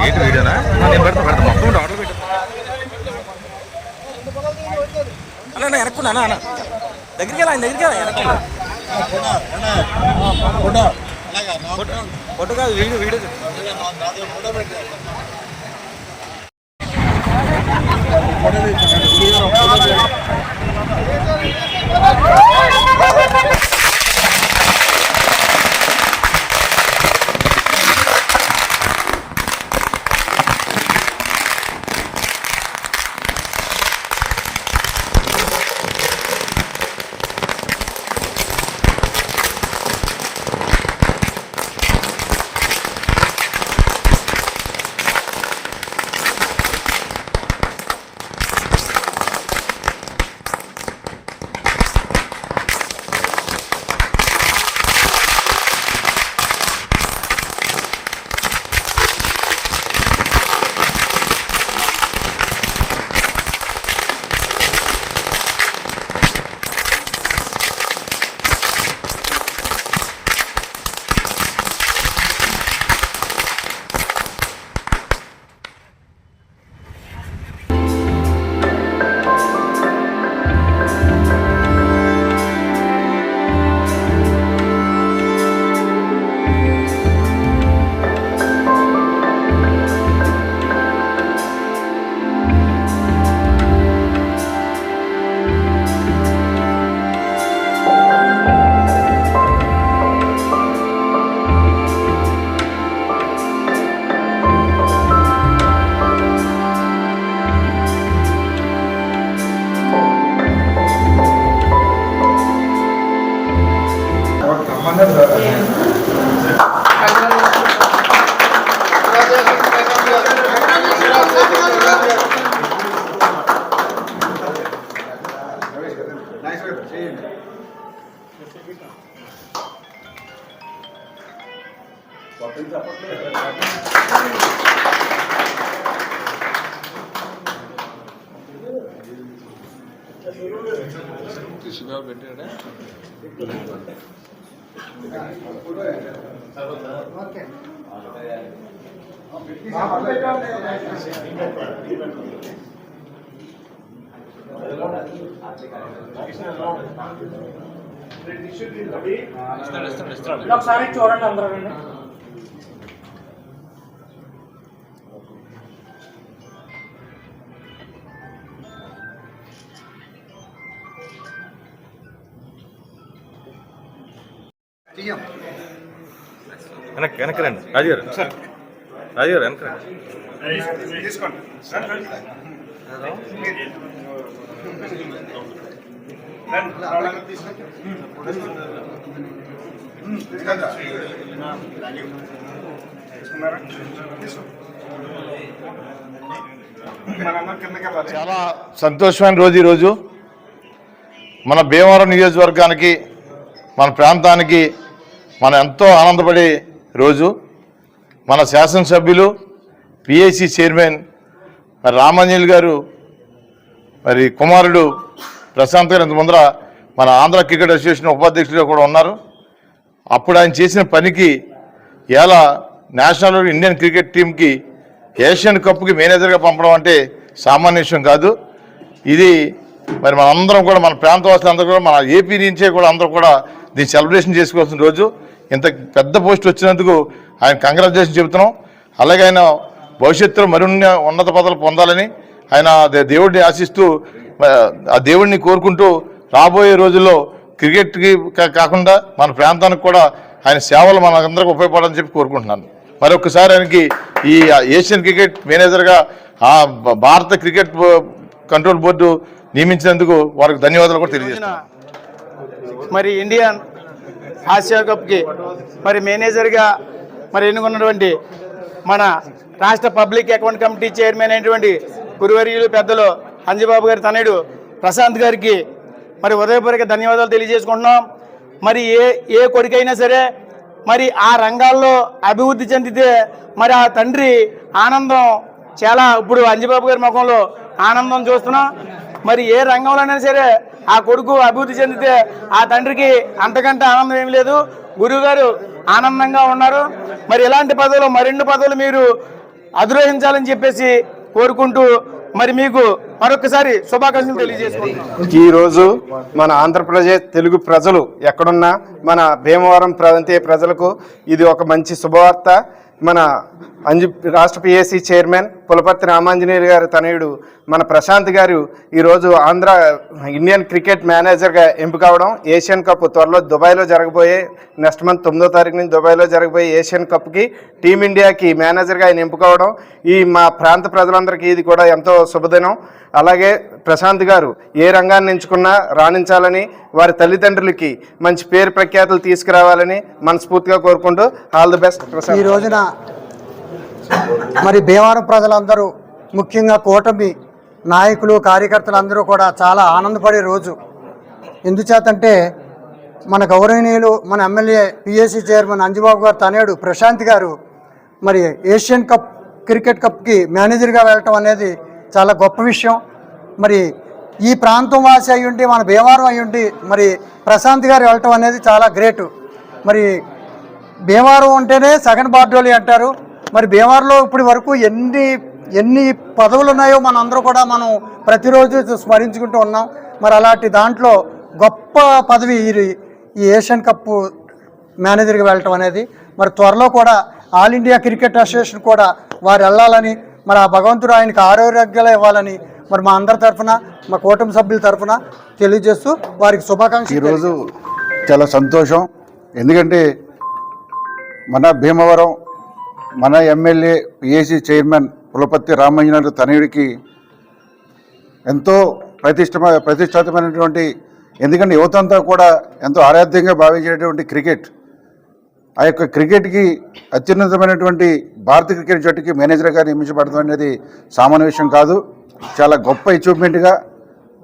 ఏంటి వీడియోనా నేను పెడతా పెడతా మొత్తం ఆర్డర్ పెట్టా అన్న వెనక్కున్నా అన్న దగ్గరికి వెళ్ళా ఆయన దగ్గరికి వెళ్ళా వెనక్కున్నా ఫోటో కాదు వీడియో వీడియో পরে చేయండి శివ పెట్టాడా ఓకే. పెట్టాడు ఒకసారి చూడండి అందరూ వెనక్కి వెనక్కి రండి. రాజు గారు రాజు గారు వెనక్కి రండి. చాలా సంతోషమైన రోజు ఈరోజు మన భీమవరం నియోజకవర్గానికి మన ప్రాంతానికి మనం ఎంతో ఆనందపడే రోజు. మన శాసనసభ్యులు పిఏసి చైర్మన్ రామంజల్ గారు మరి కుమారుడు ప్రశాంత్ గారు ఇంత ముందర మన ఆంధ్ర క్రికెట్ అసోసియేషన్ ఉపాధ్యక్షుడిగా కూడా ఉన్నారు. అప్పుడు ఆయన చేసిన పనికి ఎలా నేషనల్ ఇండియన్ క్రికెట్ టీంకి ఏషియన్ కప్కి మేనేజర్గా పంపడం అంటే సామాన్య విషయం కాదు. ఇది మరి మనందరం కూడా మన ప్రాంతవాసులందరూ కూడా మన ఏపీ నుంచే కూడా అందరూ కూడా దీన్ని సెలబ్రేషన్ చేసుకోవాల్సిన రోజు. ఇంత పెద్ద పోస్ట్ వచ్చినందుకు ఆయన కంగ్రాచులేషన్ చెబుతున్నాం. అలాగే ఆయన భవిష్యత్తులో మరిన్ని ఉన్నత పదవులు పొందాలని ఆయన దేవుడిని ఆశిస్తూ ఆ, దేవుడిని కోరుకుంటూ రాబోయే రోజుల్లో క్రికెట్కి కాకుండా మన ప్రాంతానికి కూడా ఆయన సేవలు మనందరికీ ఉపయోగపడాలని చెప్పి కోరుకుంటున్నాను. మరొకసారి ఆయనకి ఈ ఏషియన్ క్రికెట్ మేనేజర్గా ఆ భారత క్రికెట్ కంట్రోల్ బోర్డు నియమించినందుకు వారికి ధన్యవాదాలు కూడా తెలియజేస్తున్నాను. మరి ఇండియన్ ఆసియా కప్కి మరి మేనేజర్గా మరి ఎన్నుకున్నటువంటి మన రాష్ట్ర పబ్లిక్ అకౌంట్ కమిటీ చైర్మన్ అయినటువంటి గురువర్యులు పెద్దలు అంజబాబు గారి తనయుడు ప్రశాంత్ గారికి మరి ఉదయపూర్వక ధన్యవాదాలు తెలియజేసుకుంటున్నాం. మరి ఏ ఏ కొడుకైనా సరే మరి ఆ రంగాల్లో అభివృద్ధి చెందితే మరి ఆ తండ్రి ఆనందం చాలా ఇప్పుడు అంజబాబు గారి ముఖంలో ఆనందం చూస్తున్నాం. మరి ఏ రంగంలోనైనా సరే ఆ కొడుకు అభివృద్ధి చెందితే ఆ తండ్రికి అంతకంటే ఆనందం ఏమి లేదు. గురువుగారు ఆనందంగా ఉన్నారు. మరి ఇలాంటి పదవులు మరిన్ని పదవులు మీరు అధిరోహించాలని చెప్పేసి కోరుకుంటూ మరి మీకు మరొకసారి శుభాకాంక్షలు తెలియజేసుకుంటున్నాను ఈరోజు మన ఆంధ్రప్రదేశ్ తెలుగు ప్రజలు ఎక్కడున్నా మన భీమవరం ప్రాంతీయ ప్రజలకు ఇది ఒక మంచి శుభవార్త. మన అంజు రాష్ట్ర పిఎస్సి చైర్మన్ పులపర్తి రామాంజనేయులు గారి తనయుడు మన ప్రశాంత్ గారు ఈరోజు ఆంధ్ర ఇండియన్ క్రికెట్ మేనేజర్గా ఎంపికవడం ఏషియన్ కప్ త్వరలో దుబాయ్లో జరగబోయే నెక్స్ట్ మంత్ తొమ్మిదో తారీఖు నుంచి దుబాయ్లో జరగబోయే ఏషియన్ కప్కి టీమిండియాకి మేనేజర్గా ఆయన ఎంపికవడం ఈ మా ప్రాంత ప్రజలందరికీ ఇది కూడా ఎంతో శుభదినం. అలాగే ప్రశాంత్ గారు ఏ రంగాన్ని ఎంచుకున్నా రాణించాలని వారి తల్లిదండ్రులకి మంచి పేరు ప్రఖ్యాతులు తీసుకురావాలని మనస్ఫూర్తిగా కోరుకుంటూ ఆల్ ది బెస్ట్ ఈ ప్రశాంత్ రోజున మరి భీమవరం ప్రజలందరూ ముఖ్యంగా కూటమి నాయకులు కార్యకర్తలు అందరూ కూడా చాలా ఆనందపడే రోజు. ఎందుచేతంటే మన గౌరవనీయులు మన ఎమ్మెల్యే పిఎస్సి చైర్మన్ అంజబాబు గారు తనేడు ప్రశాంత్ గారు మరి ఏషియన్ కప్ క్రికెట్ కప్కి మేనేజర్గా వెళ్ళటం అనేది చాలా గొప్ప విషయం. మరి ఈ ప్రాంతం వాసి అయ్యుండి మన భీమవరం అయ్యుండి మరి ప్రశాంత్ గారు వెళ్ళటం అనేది చాలా గ్రేట్. మరి భీమవరం అంటేనే సెకండ్ బార్డోలి అంటారు మరి భీమవరంలో ఇప్పటి వరకు ఎన్ని ఎన్ని పదవులు ఉన్నాయో మన అందరూ కూడా మనం ప్రతిరోజు స్మరించుకుంటూ ఉన్నాం. మరి అలాంటి దాంట్లో గొప్ప పదవి ఈ ఈ ఏషియన్ కప్ మేనేజర్గా వెళ్ళటం అనేది మరి త్వరలో కూడా ఆల్ ఇండియా క్రికెట్ అసోసియేషన్ కూడా వారు వెళ్ళాలని మరి ఆ భగవంతుడు ఆయనకి ఆరోగ్యాలు ఇవ్వాలని మరి మా అందరి తరఫున మా కూటమి సభ్యుల తరఫున తెలియజేస్తూ వారికి శుభాకాంక్షలు ఈరోజు చాలా సంతోషం. ఎందుకంటే మన భీమవరం మన MLA PAC chairman Pulapatti Ramayyanaidu తనయుడికి ఎంతో ప్రతిష్ట ప్రతిష్టాతమైనటువంటి ఎందుకంటే యువతంతా కూడా ఎంతో ఆరాధ్యంగా భావించేటటువంటి క్రికెట్. ఆ యొక్క క్రికెట్కి అత్యున్నతమైనటువంటి భారత క్రికెట్ జట్టుకి మేనేజర్గా నియమించబడడం అనేది సామాన్య విషయం కాదు. చాలా గొప్ప అచీవ్మెంట్గా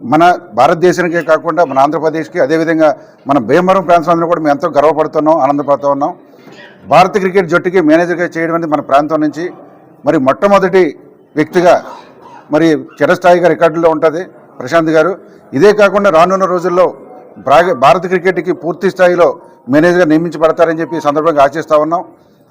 మన భారతదేశానికే కాకుండా మన ఆంధ్రప్రదేశ్కి అదేవిధంగా మన భీమవరం ప్రాంతంలో కూడా మేము ఎంతో గర్వపడుతున్నాం ఆనందపడుతూ ఉన్నాం భారత క్రికెట్ జట్టుకి మేనేజర్గా చేయడం అనేది మన ప్రాంతం నుంచి మరి మొట్టమొదటి వ్యక్తిగా మరి చిరస్థాయిగా రికార్డులో ఉంటుంది ప్రశాంత్ గారు. ఇదే కాకుండా రానున్న రోజుల్లో భారత క్రికెట్కి పూర్తి స్థాయిలో మేనేజర్గా నియమించబడతారని చెప్పి సందర్భంగా ఆశిస్తూ ఉన్నాం.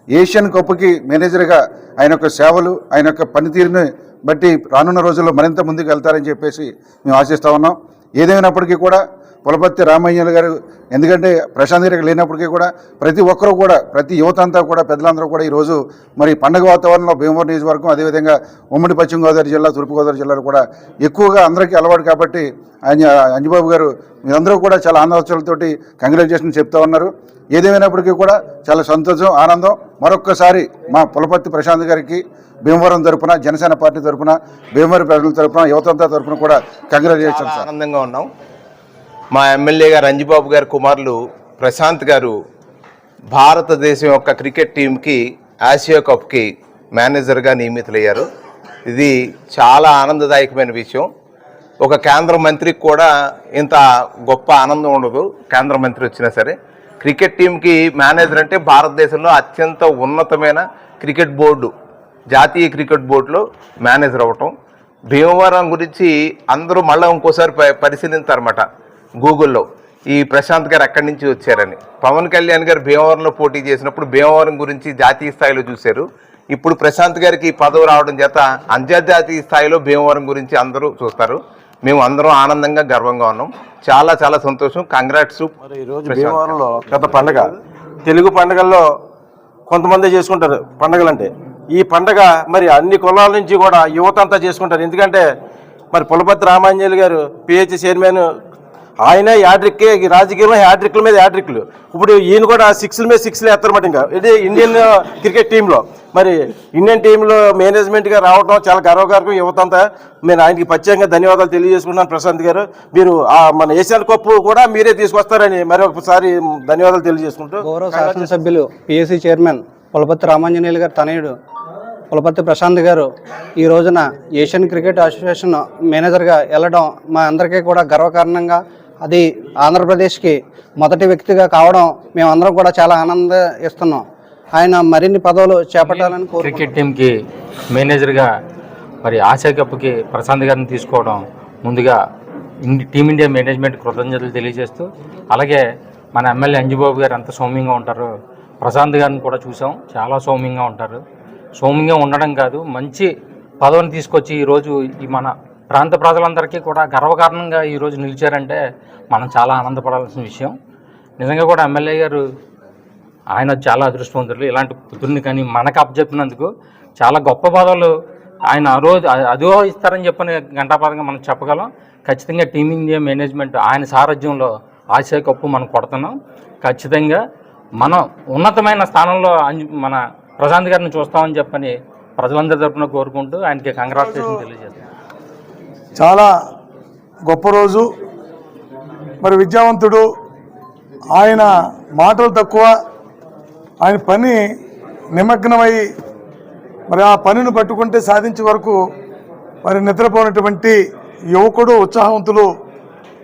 ఏషియన్ కప్కి మేనేజర్గా ఆయన యొక్క సేవలు ఆయన యొక్క పనితీరుని బట్టి రానున్న రోజుల్లో మరింత ముందుకు వెళ్తారని చెప్పేసి మేము ఆశిస్తూ ఉన్నాం. ఏదైనప్పటికీ కూడా పులపత్తి రామయ్యలు గారు ఎందుకంటే ప్రశాంత్ గారికి లేనప్పటికీ కూడా ప్రతి ఒక్కరూ కూడా ప్రతి యువత అంతా కూడా పెద్దలందరూ కూడా ఈరోజు మరి పండగ వాతావరణంలో భీమవరం నియోజకవర్గం అదేవిధంగా ఉమ్మడి పశ్చిమ గోదావరి జిల్లా తూర్పుగోదావరి జిల్లాలో కూడా ఎక్కువగా అందరికీ అలవాటు కాబట్టి ఆయన అంజబాబు గారు మీరందరూ కూడా చాలా ఆనందోత్సవాలతోటి కంగ్రాచులేషన్ చెప్తా ఉన్నారు. ఏదేమైనప్పటికీ కూడా చాలా సంతోషం ఆనందం. మరొక్కసారి మా పులపత్తి ప్రశాంత్ గారికి భీమవరం తరపున జనసేన పార్టీ తరపున భీమవరం ప్రజల తరపున యువతంతా తరపున కూడా కంగ్రాచులేషన్ చాలా ఆనందంగా ఉన్నాం. మా ఎమ్మెల్యే గారు గారి కుమారులు ప్రశాంత్ గారు భారతదేశం యొక్క క్రికెట్ టీంకి ఆసియా కప్కి మేనేజర్గా నియమితులయ్యారు. ఇది చాలా ఆనందదాయకమైన విషయం. ఒక కేంద్ర మంత్రికి కూడా ఇంత గొప్ప ఆనందం ఉండదు కేంద్ర మంత్రి వచ్చినా సరే. క్రికెట్ టీంకి మేనేజర్ అంటే భారతదేశంలో అత్యంత ఉన్నతమైన క్రికెట్ బోర్డు జాతీయ క్రికెట్ బోర్డులో మేనేజర్ అవ్వటం. భీమవరం గురించి అందరూ మళ్ళీ ఇంకోసారి పరిశీలించారన్నమాట. గూగుల్లో ఈ ప్రశాంత్ గారు ఎక్కడి నుంచి వచ్చారని. పవన్ కళ్యాణ్ గారు భీమవరంలో పోటీ చేసినప్పుడు భీమవరం గురించి జాతీయ స్థాయిలో చూశారు. ఇప్పుడు ప్రశాంత్ గారికి ఈ పదవి రావడం చేత అంతర్జాతీయ స్థాయిలో భీమవరం గురించి అందరూ చూస్తారు. మేము అందరం ఆనందంగా గర్వంగా ఉన్నాం. చాలా చాలా సంతోషం. కంగ్రాట్స్ ఈరోజు భీమవరంలో గత పండగ. తెలుగు పండగల్లో కొంతమంది చేసుకుంటారు పండగలు అంటే ఈ పండగ మరి అన్ని కులాల నుంచి కూడా యువత అంతా చేసుకుంటారు. ఎందుకంటే మరి పులపతి రామాంజలి గారు పిహెచ్ చైర్మన్ ఆయన యాడ్రిక్ రాజకీయంలో హ్యాడ్రిక్ల మీద యాడ్రిక్లు. ఇప్పుడు ఈయన కూడా సిక్స్ల మీద సిక్స్లు వేస్తారన్నమాట ఇంకా. ఇది ఇండియన్ క్రికెట్ టీంలో. మరి ఇండియన్ టీంలో మేనేజ్మెంట్గా రావడం చాలా గర్వకారకం యువతంతా. నేను ఆయనకి ప్రత్యేకంగా ధన్యవాదాలు తెలియజేసుకున్నాను ప్రశాంత్ గారు. మీరు మన ఏషియన్ కప్ కూడా మీరే తీసుకొస్తారని మరి ఒకసారి ధన్యవాదాలు తెలియజేసుకుంటూ. గౌరవ శాసనసభ్యులు పిఎస్సి చైర్మన్ పులపతి రామాంజనేయులు గారు తనయుడు కులపతి ప్రశాంత్ గారు. ఈ రోజున ఏషియన్ క్రికెట్ అసోసియేషన్ మేనేజర్గా వెళ్ళడం మా అందరికీ కూడా గర్వకారణంగా అది ఆంధ్రప్రదేశ్కి మొదటి వ్యక్తిగా కావడం మేమందరం కూడా చాలా ఆనందిస్తున్నాం. ఆయన మరిన్ని పదవులు చేపట్టాలని క్రికెట్ టీంకి మేనేజర్గా మరి ఆశా కప్కి ప్రశాంత్ గారిని తీసుకోవడం ముందుగా టీమిండియా మేనేజ్మెంట్ కృతజ్ఞతలు తెలియజేస్తూ అలాగే మన ఎమ్మెల్యే అంజుబాబు గారు ఎంత సౌమ్యంగా ఉంటారు ప్రశాంత్ గారిని కూడా చూసాం. చాలా సౌమ్యంగా ఉంటారు. సౌమ్యంగా ఉండడం కాదు మంచి పదవిని తీసుకొచ్చి ఈరోజు ఈ మన ప్రాంత ప్రజలందరికీ కూడా గర్వకారణంగా ఈరోజు నిలిచారంటే మనం చాలా ఆనందపడాల్సిన విషయం. నిజంగా కూడా ఎమ్మెల్యే గారు ఆయన చాలా అదృష్టవంతులు. ఇలాంటి పుత్రుని కానీ మనకు అప్పచెప్పినందుకు చాలా గొప్ప పదాలు ఆయన ఆ రోజు అదో ఇస్తారని చెప్పని గంటాపదంగా మనం చెప్పగలం. ఖచ్చితంగా టీమ్ ఇండియా మేనేజ్మెంట్ ఆయన సారథ్యంలో ఆసియా కప్పు మనం కొడుతున్నాం. ఖచ్చితంగా మనం ఉన్నతమైన స్థానంలో మన ప్రశాంత్ గారిని చూస్తామని చెప్పని ప్రజలందరి తరపున కోరుకుంటూ ఆయనకి కంగ్రాచులేషన్ తెలియజేస్తాం. చాలా గొప్ప రోజు. మరి విద్యావంతుడు ఆయన మాటలు తక్కువ ఆయన పని నిమగ్నమై మరి ఆ పనిని పట్టుకుంటే సాధించే వరకు మరి నిద్రపోయినటువంటి యువకుడు ఉత్సాహవంతులు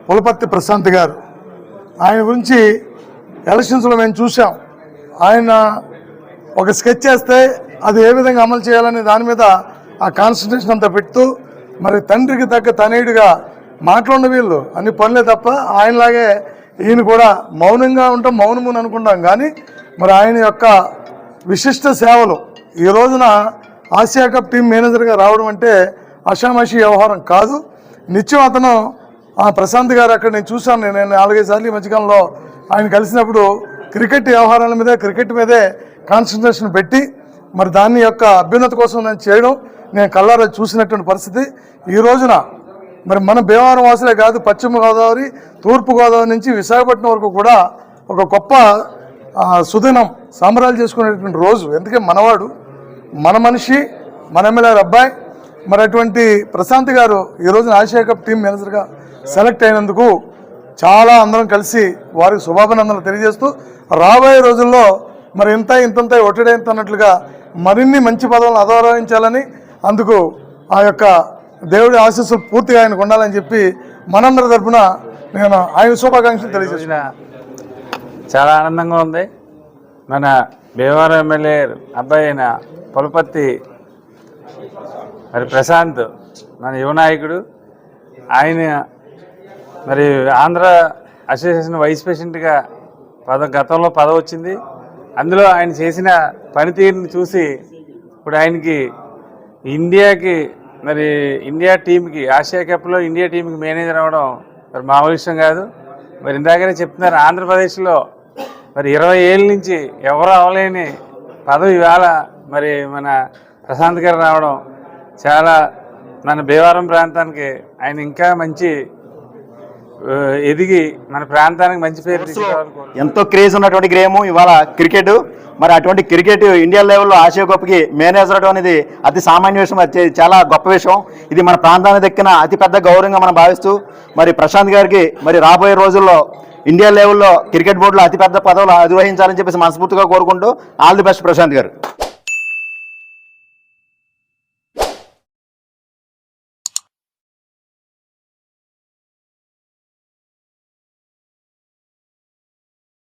పులపత్తి ప్రశాంత్ గారు. ఆయన గురించి ఎలక్షన్స్లో మేము చూసాం ఆయన ఒక స్కెచ్ చేస్తే అది ఏ విధంగా అమలు చేయాలనే దాని మీద ఆ కాన్సన్ట్రేషన్ అంతా పెడుతూ మరి తండ్రికి తగ్గ తనయుడిగా మాట్లాడిన వీళ్ళు అన్ని పనులే తప్ప ఆయనలాగే ఈయన కూడా మౌనంగా ఉంటాం మౌనము అని అనుకుంటాం. కానీ మరి ఆయన యొక్క విశిష్ట సేవలు ఈ రోజున ఆసియా కప్ టీం మేనేజర్గా రావడం అంటే అషామాషి వ్యవహారం కాదు. నిత్యం అతను ఆ ప్రశాంత్ గారు అక్కడ నేను చూశాను నేను నాలుగైదు సార్లు ఈ మధ్యకాలంలో ఆయన కలిసినప్పుడు క్రికెట్ వ్యవహారాల మీద క్రికెట్ మీదే కాన్సన్ట్రేషన్ పెట్టి మరి దాని యొక్క అభ్యున్నత కోసం నేను చేయడం నేను కళ్ళారా చూసినటువంటి పరిస్థితి. ఈ రోజున మరి మన భీమవరం వాసులే కాదు పశ్చిమ గోదావరి తూర్పు గోదావరి నుంచి విశాఖపట్నం వరకు కూడా ఒక గొప్ప సుదినం సంబరాలు చేసుకునేటువంటి రోజు. ఎందుకంటే మనవాడు మన మనిషి మన ఎమ్మెల్యే అబ్బాయి. మరి అటువంటి ప్రశాంత్ గారు ఈ రోజున ఆసియా కప్ టీం మేనేజర్గా సెలెక్ట్ అయినందుకు చాలా అందరం కలిసి వారికి శుభాభినందనలు తెలియజేస్తూ రాబోయే రోజుల్లో మరి ఇంత ఇంతంత ఒట్టడేంత అన్నట్లుగా మరిన్ని మంచి పదవులను అదౌరవించాలని అందుకు ఆ యొక్క దేవుడి ఆశీస్సులు పూర్తిగా ఆయనకు ఉండాలని చెప్పి మనందరి తరఫున నేను ఆయన శుభాకాంక్షలు తెలియజేసిన చాలా ఆనందంగా ఉంది. మన భీమవరం ఎమ్మెల్యే అబ్బాయి అయిన పులపత్తి మరి ప్రశాంత్ మన యువనాయకుడు ఆయన మరి ఆంధ్ర అసోసియేషన్ వైస్ ప్రెసిడెంట్గా పద గతంలో పదవి వచ్చింది. అందులో ఆయన చేసిన పనితీరుని చూసి ఇప్పుడు ఆయనకి ఇండియాకి మరి ఇండియా టీంకి ఆసియా కప్లో ఇండియా టీంకి మేనేజర్ అవ్వడం మరి మామూలు విషయం కాదు. మరి ఇందాకనే చెప్తున్నారు ఆంధ్రప్రదేశ్లో మరి ఇరవై ఏళ్ళ నుంచి ఎవరు అవలేని పదవి ఇవాళ మరి మన ప్రశాంత్ గారు రావడం చాలా మన భీమవరం ప్రాంతానికి ఆయన ఇంకా మంచి ఎదిగి మన ప్రాంతానికి మంచి పేరు. ఎంతో క్రేజ్ ఉన్నటువంటి గేమ్ ఇవాళ క్రికెట్. మరి అటువంటి క్రికెట్ ఇండియా లెవెల్లో ఆసియా కప్కి మేనేజర్ అవడం అనేది అతి సామాన్య విషయం అది చాలా గొప్ప విషయం. ఇది మన ప్రాంతానికి దక్కిన అతిపెద్ద గౌరవంగా మనం భావిస్తూ మరి ప్రశాంత్ గారికి మరి రాబోయే రోజుల్లో ఇండియా లెవెల్లో క్రికెట్ బోర్డులో అతిపెద్ద పదవులు నిర్వహించాలని చెప్పేసి మనస్ఫూర్తిగా కోరుకుంటూ ఆల్ ది బెస్ట్ ప్రశాంత్ గారు.